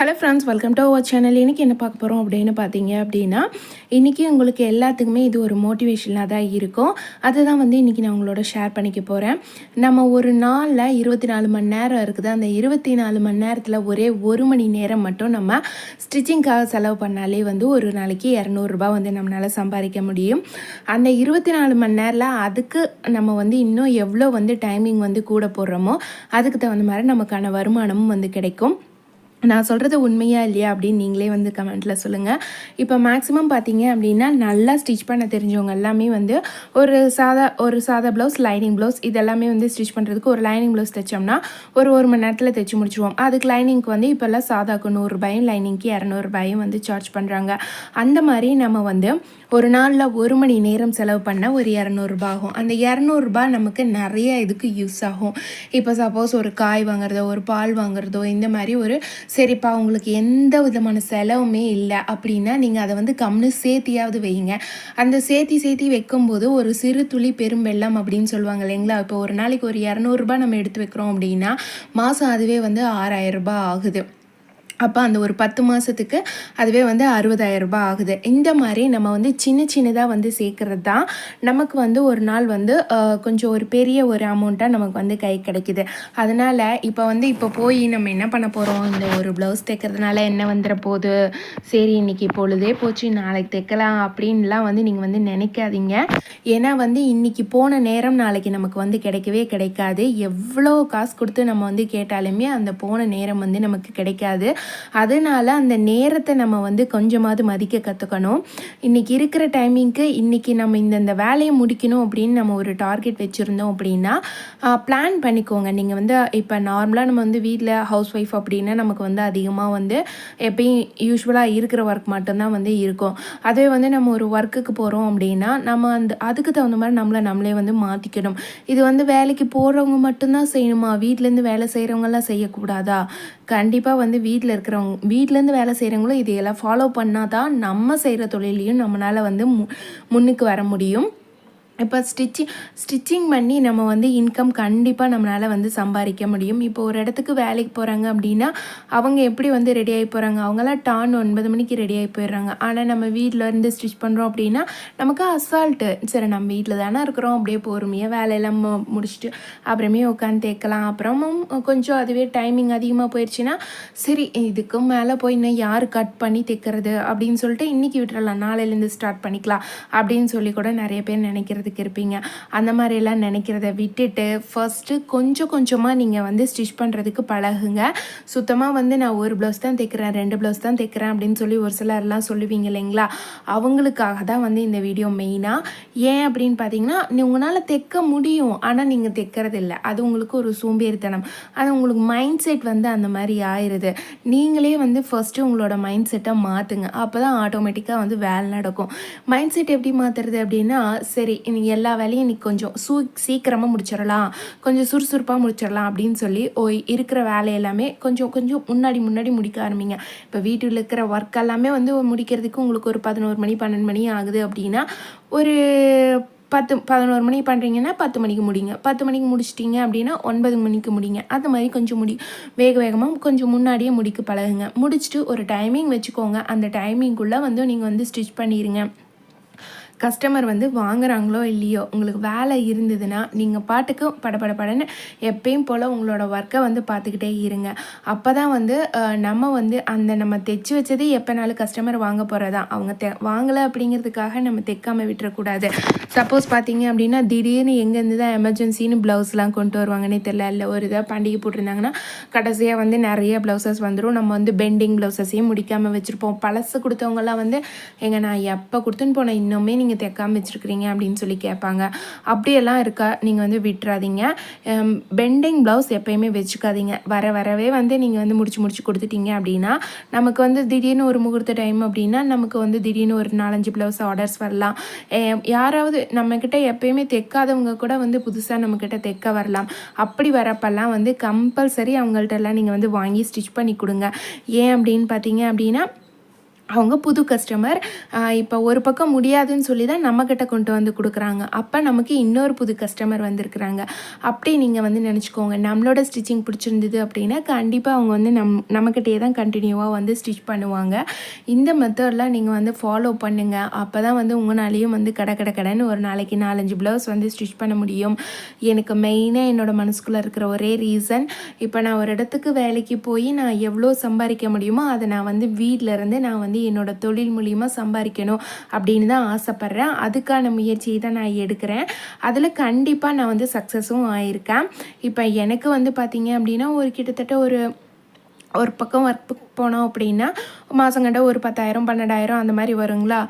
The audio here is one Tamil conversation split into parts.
Hello friends welcome to our channel இன்றைக்கி என்ன பார்க்க போகிறோம் அப்படின்னு பார்த்தீங்க அப்படின்னா இன்றைக்கி உங்களுக்கு எல்லாத்துக்குமே இது ஒரு மோட்டிவேஷனாக தான் இருக்கும். அதுதான் வந்து இன்றைக்கி நான் உங்களோட ஷேர் பண்ணிக்க போகிறேன் நம்ம ஒரு நாளில் இருபத்தி நாலு மணி நேரம் இருக்குது. அந்த இருபத்தி நாலு மணி நேரத்தில் ஒரே ஒரு மணி நேரம் மட்டும் நம்ம ஸ்டிச்சிங்காக செலவு பண்ணாலே வந்து ஒரு நாளைக்கு இரநூறுபா வந்து நம்மளால் சம்பாதிக்க முடியும். அந்த இருபத்தி நாலு மணி நேரில் அதுக்கு நம்ம வந்து இன்னும் எவ்வளோ வந்து டைமிங் வந்து கூட போடுறோமோ அதுக்கு தகுந்த மாதிரி நமக்கான வருமானமும் வந்து கிடைக்கும். நான் சொல்கிறது உண்மையாக இல்லையா அப்படின்னு நீங்களே வந்து கமெண்ட்டில் சொல்லுங்கள் இப்போ மேக்ஸிமம் பார்த்தீங்க அப்படின்னா நல்லா ஸ்டிச் பண்ண தெரிஞ்சவங்க எல்லாமே வந்து ஒரு சாதா ஒரு சாதா ப்ளவுஸ் லைனிங் ப்ளவுஸ் இதெல்லாமே வந்து ஸ்டிச் பண்ணுறதுக்கு ஒரு லைனிங் ப்ளவுஸ் தைச்சோம்னா ஒரு ஒரு மணி நேரத்தில் தைச்சி முடிச்சிருவோம். அதுக்கு லைனிங்க்கு வந்து இப்போல்லாம் சாதாக்கு நூறுரூபாயும் லைனிங்க்கு இரநூறுபாயும் வந்து சார்ஜ் பண்ணுறாங்க அந்த மாதிரி நம்ம வந்து ஒரு நாளில் ஒரு மணி நேரம் செலவு பண்ண ஒரு இரநூறுபா ஆகும். அந்த இரநூறுபா நமக்கு நிறைய இதுக்கு யூஸ் ஆகும். இப்போ சப்போஸ் ஒரு காய் வாங்குறதோ ஒரு பால் வாங்குறதோ இந்த மாதிரி ஒரு சரிப்பா உங்களுக்கு எந்த விதமான செலவுமே இல்லை அப்படின்னா நீங்கள் அதை வந்து கம்னு சேர்த்தியாவது வைங்க. அந்த சேர்த்தி சேர்த்தி வைக்கும்போது ஒரு சிறு துளி பெரும் வெள்ளம் அப்படின்னு சொல்லுவாங்க இல்லைங்களா? இப்போ ஒரு நாளைக்கு ஒரு இரநூறுபா நம்ம எடுத்து வைக்கிறோம் அப்படின்னா மாதம் அதுவே வந்து ஆறாயிரம் ரூபாய் ஆகுது. அப்போ அந்த ஒரு பத்து மாதத்துக்கு அதுவே வந்து அறுபதாயிரம் ரூபாய் ஆகுது. இந்த மாதிரி நம்ம வந்து சின்ன சின்னதாக வந்து சேர்க்குறது தான் நமக்கு வந்து ஒரு நாள் வந்து கொஞ்சம் ஒரு பெரிய ஒரு அமௌண்ட்டாக நமக்கு வந்து கை கிடைக்குது. அதனால் இப்போ வந்து இப்போ போய் நம்ம என்ன பண்ண போகிறோம் இந்த ஒரு ப்ளவுஸ் தைக்கிறதுனால என்ன வந்துட போகுது? சரி இன்றைக்கி பொழுதே போச்சு நாளைக்கு தைக்கலாம் அப்படின்லாம் வந்து நீங்கள் வந்து நினைக்காதீங்க. ஏன்னா வந்து இன்றைக்கி போன நேரம் நாளைக்கு நமக்கு வந்து கிடைக்கவே கிடைக்காது. எவ்வளோ காசு கொடுத்து நம்ம வந்து கேட்டாலுமே அந்த போன நேரம் வந்து நமக்கு கிடைக்காது. அதனால் அந்த நேரத்தை நம்ம வந்து கொஞ்சமாவது மதிக்க கற்றுக்கணும் இன்றைக்கி இருக்கிற டைமிங்க்கு இன்றைக்கி நம்ம இந்தந்த வேலையை முடிக்கணும் அப்படின்னு நம்ம ஒரு டார்கெட் வச்சுருந்தோம் அப்படின்னா பிளான் பண்ணிக்கோங்க. நீங்கள் வந்து இப்போ நார்மலாக நம்ம வந்து வீட்டில் ஹவுஸ் ஒய்ஃப் அப்படின்னா நமக்கு வந்து அதிகமாக வந்து எப்பயும் யூஸ்வலாக இருக்கிற ஒர்க் மட்டும்தான் வந்து இருக்கும். அதே வந்து நம்ம ஒரு ஒர்க்குக்கு போகிறோம் அப்படின்னா நம்ம அந்த அதுக்கு தகுந்த மாதிரி நம்மளை நம்மளே வந்து மாற்றிக்கணும் இது வந்து வேலைக்கு போகிறவங்க மட்டும்தான் செய்யணுமா? வீட்டிலேருந்து வேலை செய்கிறவங்கெல்லாம் செய்யக்கூடாதா? கண்டிப்பாக வந்து வீட்டில் இருக்கிறவங்க வீட்டிலேருந்து வேலை செய்கிறவங்களும் இதையெல்லாம் ஃபாலோ பண்ணால் தான் நம்ம செய்கிற தொழிலையும் நம்மளால் வந்து மு முன்னுக்கு வர முடியும். இப்போ ஸ்டிச்சிங் ஸ்டிச்சிங் பண்ணி நம்ம வந்து இன்கம் கண்டிப்பாக நம்மளால் வந்து சம்பாதிக்க முடியும். இப்போ ஒரு இடத்துக்கு வேலைக்கு போகிறாங்க அப்படின்னா அவங்க எப்படி வந்து ரெடி ஆகி போகிறாங்க அவங்களாம் டான் ஒன்பது மணிக்கு ரெடி ஆகி போயிடுறாங்க. ஆனால் நம்ம வீட்டில் இருந்து ஸ்டிச் பண்ணுறோம் அப்படின்னா நமக்கு அசால்ட்டு சரி நம்ம வீட்டில் தானே இருக்கிறோம். அப்படியே பொறுமையாக வேலையெல்லாம் முடிச்சுட்டு அப்புறமே உட்காந்து தேக்கலாம் அப்புறமும் கொஞ்சம் அதுவே டைமிங் அதிகமாக போயிடுச்சுன்னா சரி இதுக்கும் மேலே போய் இன்னும் யார் கட் பண்ணி தைக்கிறது அப்படின்னு சொல்லிட்டு இன்றைக்கி விட்டுறலாம். நாளையிலேருந்து ஸ்டார்ட் பண்ணிக்கலாம். அப்படின்னு சொல்லி கூட நிறைய பேர் நினைக்கிறது பண்ணுறதுக்கு இருப்பீங்க. அந்த மாதிரிலாம் நினைக்கிறத விட்டுட்டு ஃபஸ்ட்டு கொஞ்சம் கொஞ்சமாக நீங்கள் வந்து ஸ்டிச் பண்ணுறதுக்கு பழகுங்க. சுத்தமாக வந்து நான் ஒரு ப்ளவுஸ் தான் தைக்கிறேன் ரெண்டு ப்ளவுஸ் தான் தைக்கிறேன் அப்படின்னு சொல்லி ஒரு சிலர்லாம் சொல்லுவீங்க இல்லைங்களா? அவங்களுக்காக தான் வந்து இந்த வீடியோ மெயினாக ஏன் அப்படின்னு பார்த்தீங்கன்னா உங்களால் தைக்க முடியும். ஆனால் நீங்கள் தைக்கிறது இல்லை அது உங்களுக்கு ஒரு சோம்பேறித்தனம். அது உங்களுக்கு மைண்ட் செட் வந்து அந்த மாதிரி ஆயிடுது நீங்களே வந்து ஃபஸ்ட்டு உங்களோட மைண்ட் செட்டை மாற்றுங்க அப்போ தான் ஆட்டோமேட்டிக்காக வந்து வேலை நடக்கும். மைண்ட் செட் எப்படி மாற்றுறது அப்படின்னா சரி இன்னைக்கு எல்லா வேலையும் இன்றைக்கி கொஞ்சம் சூ சீக்கிரமாக முடிச்சிடலாம். கொஞ்சம் சுறுசுறுப்பாக முடிச்சிடலாம் அப்படின்னு சொல்லி ஓய் இருக்கிற வேலை எல்லாமே கொஞ்சம் கொஞ்சம் முன்னாடி முன்னாடி முடிக்க ஆரம்பிங்க. இப்போ வீட்டில் இருக்கிற ஒர்க் எல்லாமே வந்து முடிக்கிறதுக்கு உங்களுக்கு ஒரு பதினோரு மணி பன்னெண்டு மணி ஆகுது அப்படின்னா ஒரு பத்து பதினோரு மணிக்கு பண்ணுறீங்கன்னா பத்து மணிக்கு முடிங்க. பத்து மணிக்கு முடிச்சிட்டிங்க அப்படின்னா ஒன்பது மணிக்கு முடிங்க. அந்த மாதிரி கொஞ்சம் முடி வேக வேகமாக கொஞ்சம் முன்னாடியே முடிக்க பழகுங்க. முடிச்சுட்டு ஒரு டைமிங் வச்சுக்கோங்க. அந்த டைமிங்குள்ளே வந்து நீங்கள் வந்து ஸ்டிச் பண்ணிடுங்க கஸ்டமர் வந்து வாங்குறாங்களோ இல்லையோ உங்களுக்கு வேலை இருந்ததுன்னா நீங்கள் பாட்டுக்கு படப்பட படன்னு எப்பயும் போல் உங்களோட ஒர்க்கை வந்து பார்த்துக்கிட்டே இருங்க. அப்போ தான் வந்து நம்ம வந்து அந்த நம்ம தைச்சி வச்சது எப்போனாலும் கஸ்டமர் வாங்க போகிறதா அவங்க தெ வாங்கலை அப்படிங்கிறதுக்காக நம்ம தைக்காமல் விட்டுறக்கூடாது. சப்போஸ் பார்த்தீங்க அப்படின்னா திடீர்னு எங்கேருந்து தான் எமர்ஜென்சின்னு ப்ளவுஸ்லாம் கொண்டு வருவாங்கன்னே தெரில இல்லை ஒரு இதாக பண்டிகை போட்டிருந்தாங்கன்னா கடைசியாக வந்து நிறைய ப்ளவுசஸ் வந்துடும் நம்ம வந்து பெண்டிங் ப்ளவுசஸையும் முடிக்காமல் வச்சுருப்போம். பழசு கொடுத்தவங்கலாம் வந்து எங்கள் நான் எப்போ கொடுத்துன்னு போனேன். இன்னுமே நீங்கள் நீங்கள் தைக்காமல் வச்சுருக்கிறீங்க அப்படின்னு சொல்லி கேட்பாங்க. அப்படியெல்லாம் இருக்கா நீங்கள் வந்து விட்டுறாதீங்க. பெண்டிங் ப்ளவுஸ் எப்போயுமே வச்சுக்காதீங்க. வர வரவே வந்து நீங்கள் வந்து முடிச்சு முடிச்சு கொடுத்துட்டீங்க அப்படின்னா நமக்கு வந்து திடீர்னு ஒரு முகூர்த்த டைம் அப்படின்னா நமக்கு வந்து திடீர்னு ஒரு நாலஞ்சு ப்ளவுஸ் ஆர்டர்ஸ் வரலாம். யாராவது நம்மக்கிட்ட எப்பயுமே தைக்காதவங்க கூட வந்து புதுசாக நம்மக்கிட்ட தைக்க வரலாம். அப்படி வரப்பெல்லாம் வந்து கம்பல்சரி அவங்கள்ட்ட எல்லாம் நீங்கள் வந்து வாங்கி ஸ்டிச் பண்ணி கொடுங்க. ஏன் அப்படின்னு பார்த்தீங்க அப்படின்னா அவங்க புது கஸ்டமர் இப்போ ஒரு பக்கம் முடியாதுன்னு சொல்லி தான் நம்மக்கிட்ட கொண்டு வந்து கொடுக்குறாங்க. அப்போ நமக்கு இன்னொரு புது கஸ்டமர் வந்திருக்கிறாங்க. அப்படி நீங்கள் வந்து நினச்சிக்கோங்க. நம்மளோட ஸ்டிச்சிங் பிடிச்சிருந்தது அப்படின்னா கண்டிப்பாக அவங்க வந்து நம் நம்மக்கிட்டே தான் கண்டினியூவாக வந்து ஸ்டிச் பண்ணுவாங்க. இந்த மெத்தட்லாம் நீங்கள் வந்து ஃபாலோ பண்ணுங்கள் அப்போ தான் வந்து உங்களாலேயும் வந்து கடை கடை கடைன்னு ஒரு நாளைக்கு நாலஞ்சு ப்ளவுஸ் வந்து ஸ்டிச் பண்ண முடியும். எனக்கு மெயினாக என்னோடய மனசுக்குள்ளே இருக்கிற ஒரே ரீசன் இப்போ நான் ஒரு இடத்துக்கு வேலைக்கு போய் நான் எவ்வளோ சம்பாதிக்க முடியுமோ அதை நான் வந்து வீட்டில் இருந்து நான் வந்து என்னோட தொழில் மூலியமாக சம்பாதிக்கணும் அப்படின்னு தான் ஆசைப்பட்றேன். அதுக்கான முயற்சியை தான் நான் எடுக்கிறேன். அதில் கண்டிப்பாக நான் வந்து சக்ஸஸும் ஆயிருக்கேன். இப்போ எனக்கு வந்து பார்த்திங்க அப்படின்னா ஒரு கிட்டத்தட்ட ஒரு ஒரு பக்கம் ஒர்க் போனோம் அப்படின்னா மாதம் கண்ட ஒரு பத்தாயிரம் பன்னெண்டாயிரம் அந்த மாதிரி வருங்களா?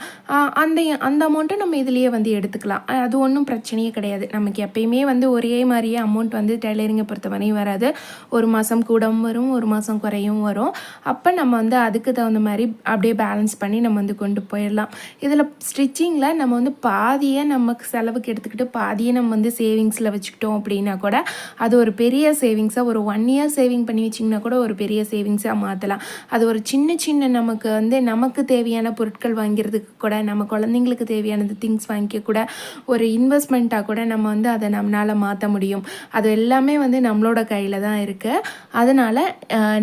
அந்த அந்த அமௌண்ட்டை நம்ம இதுலேயே வந்து எடுத்துக்கலாம். அது ஒன்றும் பிரச்சனையே கிடையாது. நமக்கு எப்பயுமே வந்து ஒரே மாதிரியே அமௌண்ட் வந்து டெய்லரிங்கை பொறுத்தவரையும் வராது. ஒரு மாதம் கூடவும் வரும் ஒரு மாதம் குறையும் வரும். அப்போ நம்ம வந்து அதுக்கு தகுந்த மாதிரி அப்படியே பேலன்ஸ் பண்ணி நம்ம வந்து கொண்டு போயிடலாம். இதில் ஸ்டிச்சிங்கில் நம்ம வந்து பாதியை நமக்கு செலவுக்கு எடுத்துக்கிட்டு பாதியை நம்ம வந்து சேவிங்ஸில் வச்சுக்கிட்டோம் அப்படின்னா கூட அது ஒரு பெரிய சேவிங்ஸாக ஒரு ஒன் இயர் சேவிங் பண்ணி வச்சிங்கன்னா கூட ஒரு பெரிய சேவிங்ஸாக மாற்றலாம் அது ஒரு சின்ன சின்ன நமக்கு வந்து நமக்கு தேவையான பொருட்கள் வாங்கிறதுக்கு கூட நம்ம குழந்தைங்களுக்கு தேவையானது திங்ஸ் வாங்கிக்க கூட ஒரு இன்வெஸ்ட்மெண்ட்டாக கூட நம்ம வந்து அதை நம்மளால் மாற்ற முடியும். அது எல்லாமே வந்து நம்மளோட கையில் தான் இருக்குது அதனால்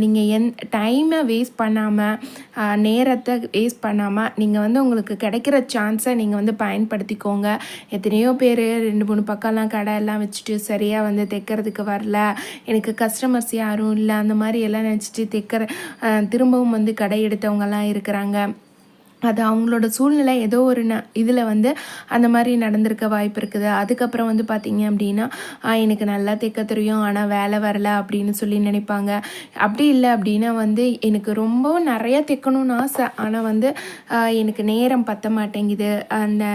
நீங்கள் எந் டைமை வேஸ்ட் பண்ணாமல் நேரத்தை வேஸ்ட் பண்ணாமல் நீங்கள் வந்து உங்களுக்கு கிடைக்கிற சான்ஸை நீங்கள் வந்து பயன்படுத்திக்கோங்க. எத்தனையோ பேர் ரெண்டு மூணு பக்கம்லாம் கடை எல்லாம் வச்சுட்டு சரியாக வந்து தைக்கிறதுக்கு வரல. எனக்கு கஸ்டமர்ஸ் யாரும் இல்லை அந்த மாதிரி எல்லாம் நினச்சிட்டு தைக்கிற திரும்பவும் வந்து கடை எடுத்தவங்கலாம் இருக்கிறாங்க. அது அவங்களோட சூழ்நிலை ஏதோ ஒரு ந இதில் வந்து அந்த மாதிரி நடந்திருக்க வாய்ப்பு இருக்குது. அதுக்கப்புறம் வந்து பார்த்திங்க அப்படின்னா எனக்கு நல்லா தைக்க தெரியும். ஆனால் வேலை வரல அப்படின்னு சொல்லி நினைப்பாங்க. அப்படி இல்லை அப்படின்னா வந்து எனக்கு ரொம்பவும் நிறையா தைக்கணும்னு ஆசை. ஆனால் வந்து எனக்கு நேரம் பத்த மாட்டேங்குது. அந்த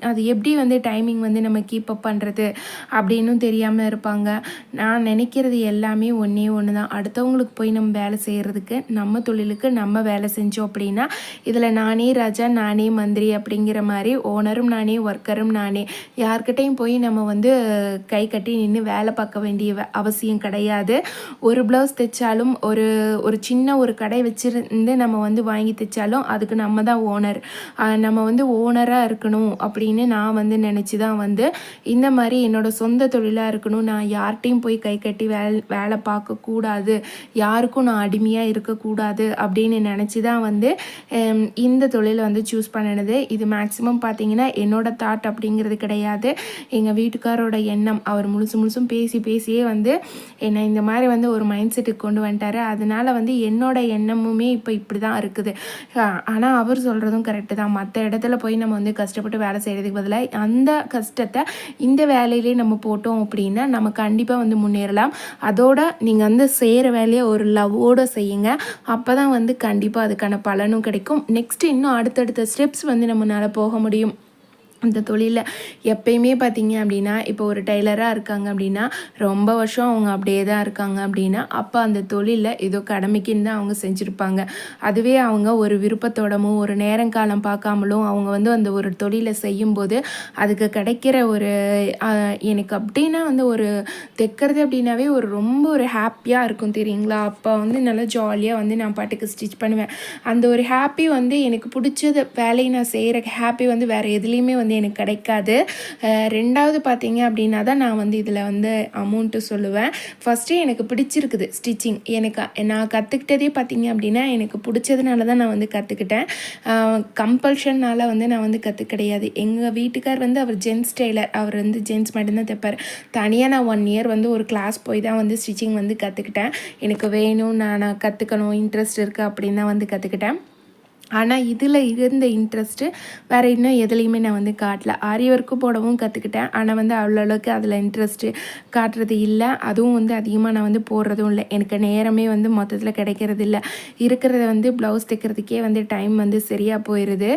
அது எப்படி வந்து டைமிங் வந்து நம்ம கீப் அப் பண்ணுறது அப்படின்னும் தெரியாமல் இருப்பாங்க. நான் நினைக்கிறது எல்லாமே ஒன்றே ஒன்று தான் அடுத்தவங்களுக்கு போய் நம்ம வேலை செய்கிறதுக்கு நம்ம தொழிலுக்கு நம்ம வேலை செஞ்சோம் அப்படின்னா இதில் நானே ராஜா நானே மந்திரி அப்படிங்கிற மாதிரி ஓனரும் நானே ஒர்க்கரும் நானே யார்கிட்டையும் போய் நம்ம வந்து கை கட்டி நின்று வேலை பார்க்க வேண்டிய அவசியம் கிடையாது. ஒரு ப்ளவுஸ் தைச்சாலும் ஒரு ஒரு சின்ன ஒரு கடை வச்சுருந்து நம்ம வந்து வாங்கி தைச்சாலும் அதுக்கு நம்ம தான் ஓனர் நம்ம வந்து ஓனராக இருக்கணும் அப்படி அப்படின்னு நான் வந்து நினச்சி தான் வந்து இந்த மாதிரி என்னோடய சொந்த தொழிலாக இருக்கணும் நான் யார்கிட்டையும் போய் கை கட்டி வேலை வேலை பார்க்கக்கூடாது யாருக்கும் நான் அடிமையாக இருக்கக்கூடாது அப்படின்னு நினச்சி தான் வந்து இந்த தொழிலை வந்து சூஸ் பண்ணினது. இது மேக்ஸிமம் பார்த்தீங்கன்னா என்னோடய தாட் அப்படிங்கிறது கிடையாது. எங்கள் வீட்டுக்காரோட எண்ணம் அவர் முழுசு முழுசும் பேசி பேசியே வந்து என்னை இந்த மாதிரி வந்து ஒரு மைண்ட் செட்டுக்கு கொண்டு வந்துட்டார். அதனால் வந்து என்னோட எண்ணமுமே இப்போ இப்படி தான் இருக்குது ஆனால் அவர் சொல்கிறதும் கரெக்டு தான். மற்ற இடத்துல போய் நம்ம வந்து கஷ்டப்பட்டு வேலை செய்கிறதுக்கு பதிலாக அந்த கஷ்டத்தை இந்த வேலையிலே நம்ம போட்டோம் அப்படின்னா நம்ம கண்டிப்பாக வந்து முன்னேறலாம். அதோட நீங்கள் வந்து செய்கிற வேலையை ஒரு லவ்வோடு செய்யுங்க. அப்போ தான் வந்து கண்டிப்பாக அதுக்கான பலனும் கிடைக்கும். நெக்ஸ்ட் இன்னும் அடுத்தடுத்த ஸ்டெப்ஸ் வந்து நம்மளால் போக முடியும். அந்த தொழிலில். எப்பயுமே பார்த்தீங்க அப்படின்னா இப்போ ஒரு டெய்லராக இருக்காங்க அப்படின்னா ரொம்ப வருஷம் அவங்க அப்படியே தான் இருக்காங்க அப்படின்னா அப்போ அந்த தொழிலில் ஏதோ கடமைக்குன்னு தான் அவங்க செஞ்சுருப்பாங்க. அதுவே அவங்க ஒரு விருப்பத்தோடமும் ஒரு நேரங்காலம் பார்க்காமலும் அவங்க வந்து அந்த ஒரு தொழிலை செய்யும்போது அதுக்கு கிடைக்கிற ஒரு எனக்கு அப்படின்னா வந்து ஒரு தைக்கிறது அப்படின்னாவே ஒரு ரொம்ப ஒரு ஹாப்பியாக இருக்கும் தெரியுங்களா? அப்போ வந்து நல்லா ஜாலியாக வந்து நான் பாட்டுக்கு ஸ்டிச் பண்ணுவேன். அந்த ஒரு ஹாப்பி வந்து எனக்கு பிடிச்சத வேலையை நான் செய்கிற ஹாப்பி வந்து வேறு எதுலேயுமே வந்து வந்து எனக்கு கிடைக்காது. ரெண்டாவது பார்த்தீங்க அப்படின்னா தான் நான் வந்து இதில் வந்து அமௌண்ட்டு சொல்லுவேன். ஃபஸ்ட்டு எனக்கு பிடிச்சிருக்குது ஸ்டிச்சிங் எனக்கு நான் கற்றுக்கிட்டதே பார்த்தீங்க அப்படின்னா எனக்கு பிடிச்சதுனால தான் நான் வந்து கற்றுக்கிட்டேன் கம்பல்ஷன்னால் வந்து நான் வந்து கற்று கிடையாது எங்கள் வீட்டுக்கார் வந்து அவர் ஜென்ஸ் டெய்லர் அவர் வந்து ஜென்ஸ் மட்டும்தான் தைப்பார். தனியாக நான் ஒன் இயர் வந்து ஒரு கிளாஸ் போய் தான் வந்து ஸ்டிச்சிங் வந்து கற்றுக்கிட்டேன் எனக்கு வேணும் நான் நான் கற்றுக்கணும் இன்ட்ரெஸ்ட் இருக்குது அப்படின்னு தான் வந்து கற்றுக்கிட்டேன் ஆனால் இதில் இருந்த இன்ட்ரெஸ்ட்டு வேறு இன்னும் எதுலேயுமே நான் வந்து காட்டல. ஆரி ஒர்க்கு போடவும் கற்றுக்கிட்டேன் ஆனால் வந்து அவ்வளோ அளவுக்கு அதில் இன்ட்ரெஸ்ட்டு காட்டுறது இல்லை. அதுவும் வந்து அதிகமாக நான் வந்து போடுறதும் இல்லை. எனக்கு நேரமே வந்து மொத்தத்தில் கிடைக்கிறது இல்லை. இருக்கிறத வந்து ப்ளவுஸ் தைக்கிறதுக்கே வந்து டைம் வந்து சரியாக போயிடுது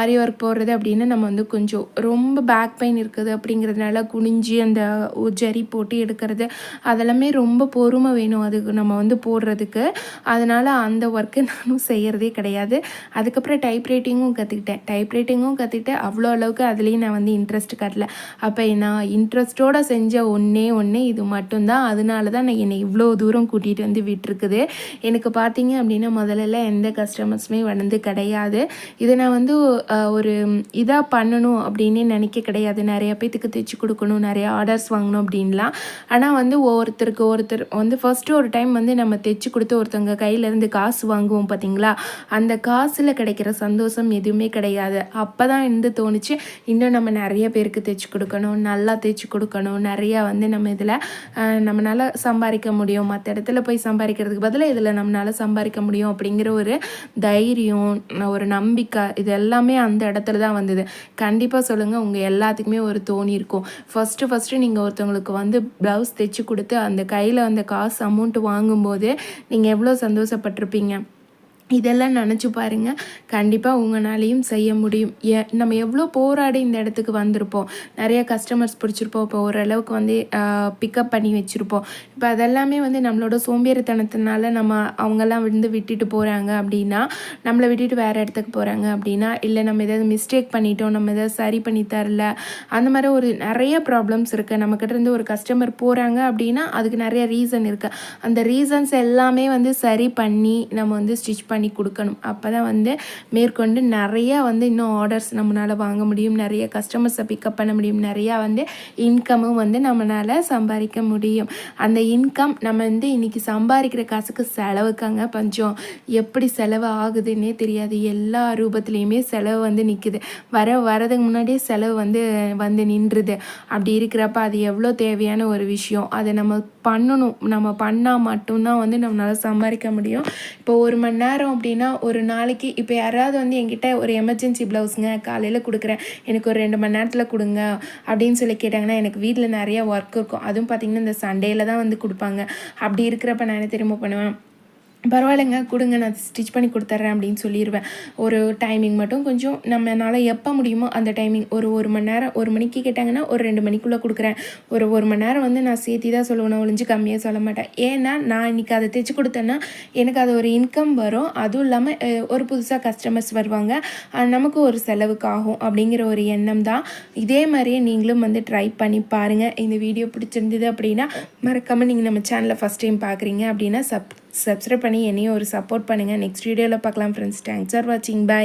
ஆரி ஒர்க் போடுறது அப்படின்னு நம்ம வந்து கொஞ்சம் ரொம்ப பேக் பெயின் இருக்குது அப்படிங்கிறதுனால குனிஞ்சு அந்த ஜரி போட்டு எடுக்கிறது அதெல்லாமே ரொம்ப பொறுமை வேணும். அதுக்கு நம்ம வந்து போடுறதுக்கு. அதனால் அந்த ஒர்க்கு நானும் செய்கிறதே கிடையாது. அதுக்கப்புறம் டைப் ரைட்டிங்கும் கற்றுக்கிட்டேன் டைப் ரைட்டிங்கும் கற்றுக்கிட்டு அவ்வளோ அளவுக்கு அதுலேயும் நான் வந்து இன்ட்ரெஸ்ட் காட்டல. அப்போ நான் இன்ட்ரெஸ்ட்டோடு செஞ்ச ஒன்றே ஒன்று இது மட்டும்தான். அதனால தான் நான் என்னை இவ்வளோ தூரம் கூட்டிகிட்டு வந்து விட்டுருக்குது. எனக்கு பார்த்தீங்க அப்படின்னா முதல்ல எந்த கஸ்டமர்ஸுமே வந்து கிடையாது. இதை நான் வந்து ஒரு இதாக பண்ணணும் அப்படின்னு நினைக்க கிடையாது. நிறைய பேத்துக்கு தைச்சு கொடுக்கணும் நிறைய ஆர்டர்ஸ் வாங்கணும் அப்படின்லாம். ஆனால் வந்து ஒவ்வொருத்தருக்கு ஒருத்தர் வந்து ஃபர்ஸ்ட்டு ஒரு டைம் வந்து நம்ம தைச்சு கொடுத்து ஒருத்தவங்க கையிலேருந்து காசு வாங்குவோம் பார்த்தீங்களா அந்த கா காசில் கிடைக்கிற சந்தோஷம் எதுவுமே கிடையாது. அப்போ தான் இருந்து தோணுச்சு இன்னும் நம்ம நிறைய பேருக்கு தைச்சி கொடுக்கணும் நல்லா தைச்சி கொடுக்கணும். நிறையா வந்து நம்ம இதில் நம்மளால் சம்பாதிக்க முடியும். மற்ற இடத்துல போய் சம்பாதிக்கிறதுக்கு பதிலாக இதில் நம்மளால் சம்பாதிக்க முடியும் அப்படிங்கிற ஒரு தைரியம் ஒரு நம்பிக்கை இது எல்லாமே அந்த இடத்துல தான் வந்தது. கண்டிப்பாக சொல்லுங்கள் உங்கள் எல்லாத்துக்குமே ஒரு தோணி இருக்கும். ஃபஸ்ட்டு ஃபஸ்ட்டு நீங்கள் ஒருத்தவங்களுக்கு வந்து ப்ளவுஸ் தைச்சி கொடுத்து அந்த கையில் அந்த காசு அமௌண்ட் வாங்கும்போது நீங்கள் எவ்வளோ சந்தோஷப்பட்டிருப்பீங்க? இதெல்லாம் நினச்சி பாருங்க. கண்டிப்பாக உங்களாலையும் செய்ய முடியும். ஏ நம்ம எவ்வளோ போராடி இந்த இடத்துக்கு வந்திருப்போம். நிறைய கஸ்டமர்ஸ் பிடிச்சிருப்போம். இப்போ ஓரளவுக்கு வந்து பிக்கப் பண்ணி வச்சுருப்போம். இப்போ அதெல்லாமே வந்து நம்மளோட சோம்பேறித்தனத்தினால நம்ம அவங்கெல்லாம் வந்து விட்டுட்டு போகிறாங்க அப்படின்னா நம்மளை விட்டுட்டு வேறு இடத்துக்கு போகிறாங்க அப்படின்னா இல்லை நம்ம ஏதாவது மிஸ்டேக் பண்ணிட்டோம் நம்ம ஏதாவது சரி பண்ணி தரல அந்த மாதிரி ஒரு நிறைய ப்ராப்ளம்ஸ் இருக்குது நம்மக்கிட்ட இருந்து ஒரு கஸ்டமர் போகிறாங்க அப்படின்னா அதுக்கு நிறைய ரீசன் இருக்குது அந்த ரீசன்ஸ் எல்லாமே வந்து சரி பண்ணி நம்ம வந்து ஸ்டிச் பண்ணி பண்ணி கொடுக்கணும். அப்போ தான் வந்து மேற்கொண்டு நிறையா வந்து இன்னும் ஆர்டர்ஸ் நம்மளால் வாங்க முடியும். நிறைய கஸ்டமர்ஸை பிக்கப் பண்ண முடியும். நிறையா வந்து இன்கமும் வந்து நம்மளால் சம்பாதிக்க முடியும். அந்த இன்கம் நம்ம வந்து இன்றைக்கி சம்பாதிக்கிற காசுக்கு செலவுக்காங்க. பஞ்சம். எப்படி செலவு ஆகுதுன்னே தெரியாது. எல்லா ரூபத்துலேயுமே செலவு வந்து நிற்குது வர வரதுக்கு முன்னாடியே செலவு வந்து வந்து நின்றுது. அப்படி இருக்கிறப்ப அது எவ்வளோ தேவையான ஒரு விஷயம். அதை நம்ம பண்ணணும். நம்ம பண்ணால் மட்டும்தான் வந்து நம்மளால் சம்பாதிக்க முடியும். இப்போ ஒரு மணி நேரம் அப்படின்னா ஒரு நாளைக்கு இப்போ யாராவது வந்து என்கிட்ட ஒரு எமர்ஜென்சி ப்ளவுஸுங்க காலையில் கொடுக்குறேன். எனக்கு ஒரு ரெண்டு மணி நேரத்தில் கொடுங்க அப்படின்னு சொல்லி கேட்டாங்கன்னா எனக்கு வீட்டில் நிறைய ஒர்க் இருக்கும். அதுவும் பார்த்திங்கன்னா இந்த சண்டேயில் தான் வந்து கொடுப்பாங்க. அப்படி இருக்கிறப்ப நான் என்ன திரும்ப பண்ணுவேன்? பரவாயில்லைங்க கொடுங்க நான் ஸ்டிச் பண்ணி கொடுத்துட்றேன் அப்படின்னு சொல்லிடுவேன் ஒரு டைமிங் மட்டும் கொஞ்சம் நம்மளால் எப்போ முடியுமோ அந்த டைமிங் ஒரு ஒரு மணி நேரம் ஒரு மணிக்கு கேட்டாங்கன்னா ஒரு ரெண்டு மணிக்குள்ளே கொடுக்குறேன். ஒரு ஒரு மணி நேரம் வந்து நான் சேர்த்தி தான் சொல்லுவேன் ஒழிஞ்சு கம்மியாக சொல்ல மாட்டேன். ஏன்னா நான் இன்றைக்கி அதை தைச்சு கொடுத்தேன்னா எனக்கு அது ஒரு இன்கம் வரும். அதுவும் இல்லாமல் ஒரு புதுசாக கஸ்டமர்ஸ் வருவாங்க. நமக்கு ஒரு செலவுக்கு ஆகும் அப்படிங்கிற ஒரு எண்ணம் தான். இதே மாதிரியே நீங்களும் வந்து ட்ரை பண்ணி பாருங்கள் இந்த வீடியோ பிடிச்சிருந்தது அப்படின்னா மறக்காமல் நீங்கள் நம்ம சேனலை ஃபஸ்ட் டைம் பார்க்குறீங்க அப்படின்னா சப் சப்ஸ்கிரைப் பண்ணி என்னையும் ஒரு சப்போர்ட் பண்ணுங்கள் நெக்ஸ்ட் வீடியோவில் பார்க்கலாம் ஃப்ரெண்ட்ஸ் தேங்க்ஸ் ஃபார் வாட்சிங் பை